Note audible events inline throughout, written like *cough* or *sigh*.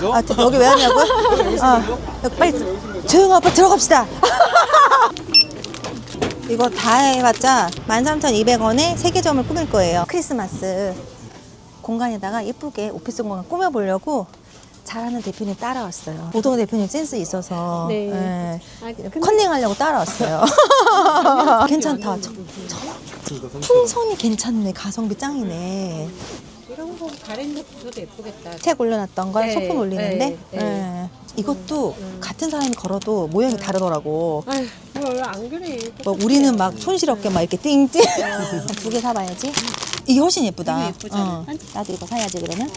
거죠? 아, 저- 여기 왜 왔냐고요? 어, *laughs* 여기 빨리 들- 조용 아빠 들어갑시다. *laughs* 이거 다 해봤자 13,200원에 세개 점을 꾸밀 거예요. 크리스마스 공간에다가 예쁘게 오피스 공간 꾸며보려고 잘하는 대표님 따라왔어요. 오동 대표님 센스 있어서 네. 예, 아, 근데 컨닝하려고 따라왔어요. *laughs* 괜찮다. 저, 저 풍선이 괜찮네. 가성비 짱이네. 이런 거 가랜드 붙여도 예쁘겠다. 책 올려놨던 걸 네, 소품 올리는데 네, 네. 예. 이것도 같은 사람이 걸어도 모양이 다르더라고. 아휴, 뭐안 그래. 뭐 우리는 막 촌스럽게 막 이렇게 띵띵 *laughs* 두 개 사봐야지. 이게 훨씬 예쁘다. 이거 예쁘잖아. 어. 나도 이거 사야지 그러면.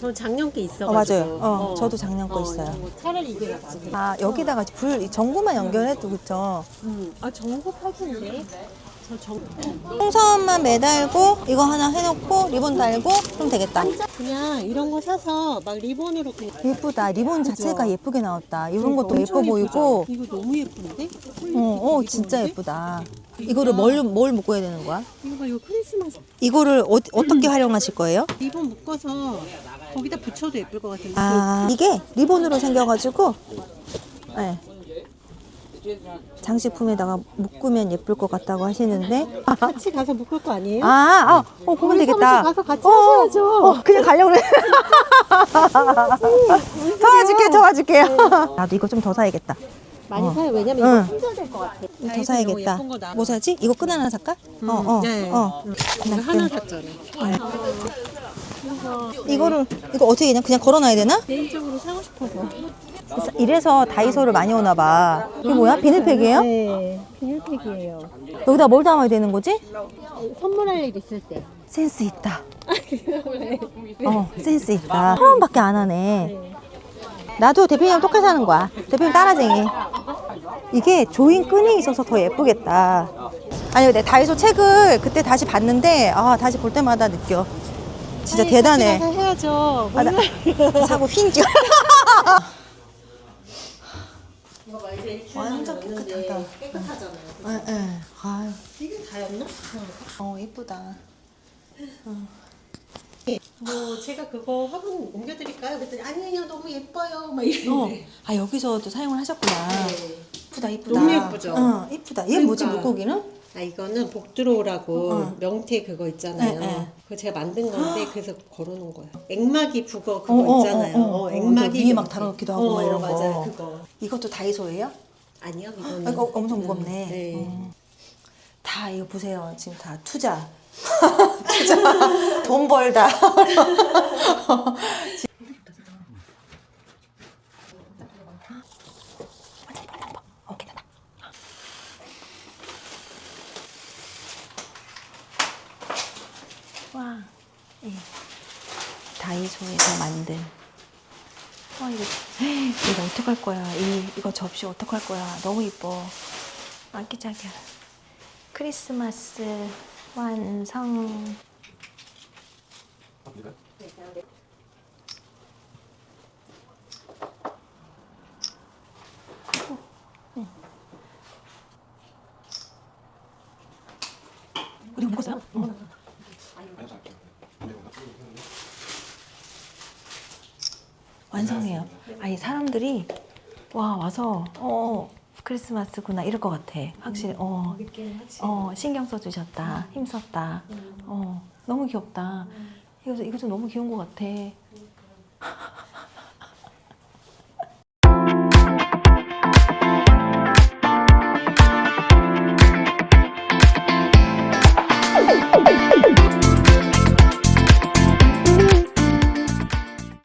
저 작년 게 있어가지고. 어, 맞아요. 어, 저도 작년 거 있어요. 차라리 이게 낫지. 아 여기다가 불이 전구만 연결해도 그쵸. 음. 아 전구 파진데. 풍선만 매달고 이거 하나 해놓고 리본 달고 그럼 되겠다. 그냥 이런 거 사서 막 리본으로 그냥. 예쁘다. 리본 자체가 예쁘게 나왔다. 이런 것도 엄청 예뻐 보이고. 이거 너무 예쁜데? 어, 어 진짜 예쁘다. 이거를 뭘, 뭘 묶어야 되는 거야? 이거 봐, 이거 크리스마스 이거를 어, 어떻게 활용하실 거예요? 리본 묶어서 거기다 붙여도 예쁠 것 같은데. 아, 이게 리본으로 생겨가지고, 네. 장식품에다가 묶으면 예쁠 것 같다고 하시는데. 아, 같이 가서 묶을 거 아니에요? 아, 어, 어 보면 우리 되겠다. 사무실 가서 같이 어, 하셔야죠. 어, 그냥 가려고 그래. *laughs* 도와줄게, 도와줄게요. 나도 이거 좀 더 사야겠다. 많이 어. 사요. 왜냐면 응. 이거 혼자 될것 같아. 이거 더 사야겠다. 예쁜 거 나와. 뭐 사지? 이거 끈 하나 살까? 어, 어, 네. 어. 이거 하나 샀잖아. 이거를, 이거 어떻게 그냥, 그냥 걸어놔야 되나? 개인적으로 사고 싶어서. 이래서 다이소를 많이 오나 봐. 이게 뭐야? 비닐팩이에요? 네, 비닐팩이에요. 여기다 뭘 담아야 되는 거지? 선물할 일 있을 때. 센스 있다. *laughs* 어, 센스 있다. 천 원밖에 안 하네. 나도 대표님이랑 똑같이 하는 거야. 대표님 따라쟁이. 이게 조인 끈이 있어서 더 예쁘겠다. 아니, 근데 다이소 책을 그때 다시 봤는데, 아, 다시 볼 때마다 느껴. 진짜 대단해. 해야죠. 아, 나, 사고 휜 *laughs* 지. 완전 깨끗하다. 깨끗하잖아요. 응, 응. 아유, 이게 다였나? 어, 이쁘다. 뭐 제가 그거 화분 옮겨드릴까요? 그랬더니 아니에요 너무 예뻐요 막 어, 이러는데 아 여기서도 사용을 하셨구나. 네. 이쁘다, 이쁘다. 너무 예쁘죠? 응, 이쁘다. 얘 뭐지 그러니까. 물고기는? 아 이거는 복드로우라고 어. 명태 그거 있잖아요 네, 네. 그거 제가 만든 건데 그래서 걸어놓은 거예요 액막이 북어 그거 어, 어, 있잖아요 어, 어. 어, 어, 액막이 위에 막. 달아놓기도 하고 어, 막 이런 맞아요 거. 그거 이것도 다이소예요? 아니요 이거는 아, 이거 엄청 무겁네. 네. 음. 다 이거 보세요. 지금 다 투자. *laughs* 투자. 돈 벌다. *laughs* 오케이, 됐다. 와, 예. 다이소에서 만든. 와 이거 이거 어떡할 거야? 이 이거 접시 어떡할 거야? 너무 이뻐. 아기자기야. 크리스마스 완성. 우리 먹었어요? 응. 완성해요. 아니 사람들이 와 와서 어 크리스마스구나 이럴 것 같아. 확실히 어, 어 신경 써주셨다, 힘썼다. 어 너무 귀엽다. 이거 이거 좀 너무 귀여운 것 같아.